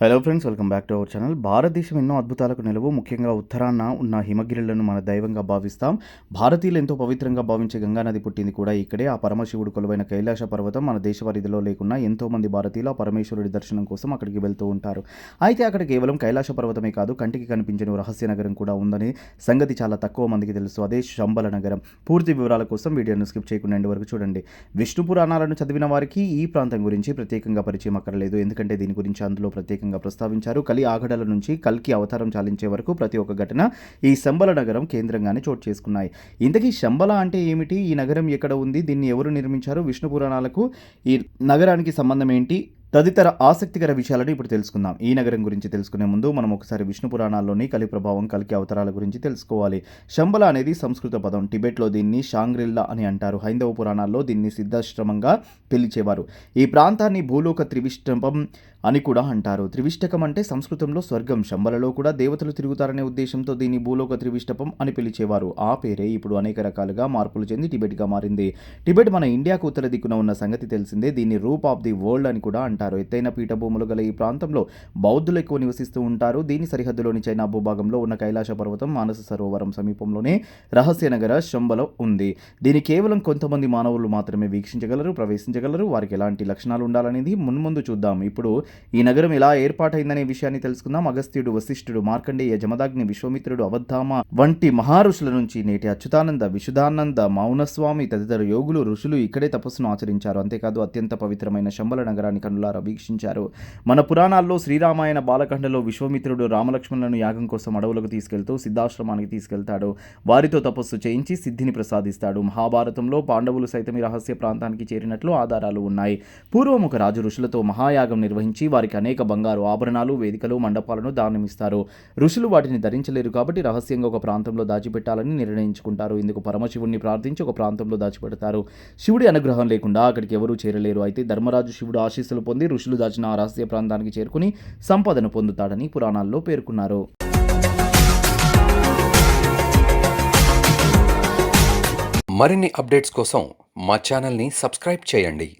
Hello friends welcome back to our channel భారతదేశం ఎన్నో అద్భుతాలకు నిలవు. ముఖ్యంగా ఉత్తరాన ఉన్న హిమగిరులను మన దైవంగా భావిస్తాం. భారతీయులు ఎంతో పవిత్రంగా భావించే గంగా నది పుట్టింది కూడా ఇక్కడే. ఆ పరమశివుడు కొలువైన కైలాస పర్వతం మన దేశ పరిధిలో లేకున్నా ఎంతోమంది భారతీయులు ఆ పరమేశ్వరుడి దర్శనం కోసం అక్కడికి వెళ్తూ ఉంటారు. అయితే అక్కడ కేవలం కైలాస పర్వతమే కాదు కంటికి కనిపించని రహస్య నగరం కూడా ఉందని సంగతి చాలా తక్కువ మందికి తెలుసు. అదే శంబల నగరం. పూర్తి వివరాల కోసం వీడియోను స్కిప్ చేయకుండా ఎండ్ వరకు చూడండి. విష్ణు పురాణాలను చదివిన వారికి ఈ ప్రాంతం గురించి ప్రత్యేకంగా పరిచయం అక్కర్లేదు. ఎందుకంటే దీని గురించి అందులో ప్రత్యేకంగా ప్రస్తావించారు. కలి ఆగడల నుంచి కల్కి అవతారం చాలించే వరకు ప్రతి ఒక్క ఘటన ఈ శంబల నగరం కేంద్రంగానే చోటు చేసుకున్నాయి. ఇంతకీ శంబల అంటే ఏమిటి? ఈ నగరం ఎక్కడ ఉంది? దీన్ని ఎవరు నిర్మించారు? విష్ణు పురాణాలకు ఈ నగరానికి సంబంధం ఏంటి? తదితర ఆసక్తికర విషయాలను ఇప్పుడు తెలుసుకుందాం. ఈ నగరం గురించి తెలుసుకునే ముందు మనం ఒకసారి విష్ణు పురాణాల్లోని కలి ప్రభావం కలికి అవతారాల గురించి తెలుసుకోవాలి. శంబల అనేది సంస్కృత పదం. టిబెట్లో దీన్ని షాంగ్రిల్లా అని అంటారు. హైందవ పురాణాల్లో దీన్ని సిద్ధాశ్రమంగా పిలిచేవారు. ఈ ప్రాంతాన్ని భూలోక త్రివిష్టంపం అని కూడా అంటారు. త్రివిష్టకం అంటే సంస్కృతంలో స్వర్గం శంబలలో కూడా దేవతలు తిరుగుతారనే ఉద్దేశంతో దీన్ని భూలోక త్రివిష్టపం అని పిలిచేవారు. ఆ పేరే ఇప్పుడు అనేక రకాలుగా మార్పులు చెంది టిబెట్గా మారింది. టిబెట్ మన ఇండియాకు ఉత్తర దిక్కున ఉన్న సంగతి తెలిసిందే. దీన్ని రూప్ ఆఫ్ ది వరల్డ్ అని కూడా అంటారు. ఎత్తైన పీఠభూములు గల ఈ ప్రాంతంలో బౌద్ధులు ఎక్కువ నివసిస్తూ ఉంటారు. దీని సరిహద్దులోని చైనా భూభాగంలో ఉన్న కైలాస పర్వతం మానస సరోవరం సమీపంలోనే రహస్య నగర శంబలో ఉంది. దీని కేవలం కొంతమంది మానవులు మాత్రమే వీక్షించగలరు ప్రవేశించగలరు. వారికి ఎలాంటి లక్షణాలు ఉండాలనేది మున్ముందు చూద్దాం. ఇప్పుడు ఈ నగరం ఎలా ఏర్పాటైందనే విషయాన్ని తెలుసుకుందాం. అగస్త్యుడు వశిష్ఠుడు మార్కండేయ జమదాగ్ని విశ్వమిత్రుడు అవద్ధామ వంటి మహారుషుల నుంచి నేటి అచ్యుతానంద విశుధానంద మౌనస్వామి తదితర యోగులు ఋషులు ఇక్కడే తపస్సును ఆచరించారు. అంతేకాదు అత్యంత పవిత్రమైన శంబల నగరాన్ని కనులారా వీక్షించారు. మన పురాణాల్లో శ్రీరామాయణ బాలకండలో విశ్వమిత్రుడు రామలక్ష్మణులను యాగం కోసం అడవులకు తీసుకెళ్తూ సిద్ధాశ్రమానికి తీసుకెళ్తాడు. వారితో తపస్సు చేయించి సిద్ధిని ప్రసాదిస్తాడు. మహాభారతంలో పాండవులు సైతం ఈ రహస్య ప్రాంతానికి చేరినట్లు ఆధారాలు ఉన్నాయి. పూర్వం ఒక రాజు ఋషులతో మహాయాగం నిర్వహించి వారికి అనేక బంగారు ఆభరణాలు వేదికలు మండపాలను దానమిస్తారు. ఋషులు వాటిని ధరించలేరు కాబట్టి రహస్యంగా ఒక ప్రాంతంలో దాచిపెట్టాలని నిర్ణయించుకుంటారు. ఇందుకు పరమశివుణ్ణి ప్రార్థించి ఒక ప్రాంతంలో దాచిపెడతారు. శివుడి అనుగ్రహం లేకుండా అక్కడికి ఎవరూ చేరలేరు. అయితే ధర్మరాజు శివుడు ఆశీస్సులు పొంది ఋషులు దాచిన ఆ రహస్య ప్రాంతానికి చేరుకుని సంపదను పొందుతాడని పురాణాల్లో పేర్కొన్నారు. మరిన్ని అప్డేట్స్ కోసం మా ఛానల్ని సబ్స్క్రైబ్ చేయండి.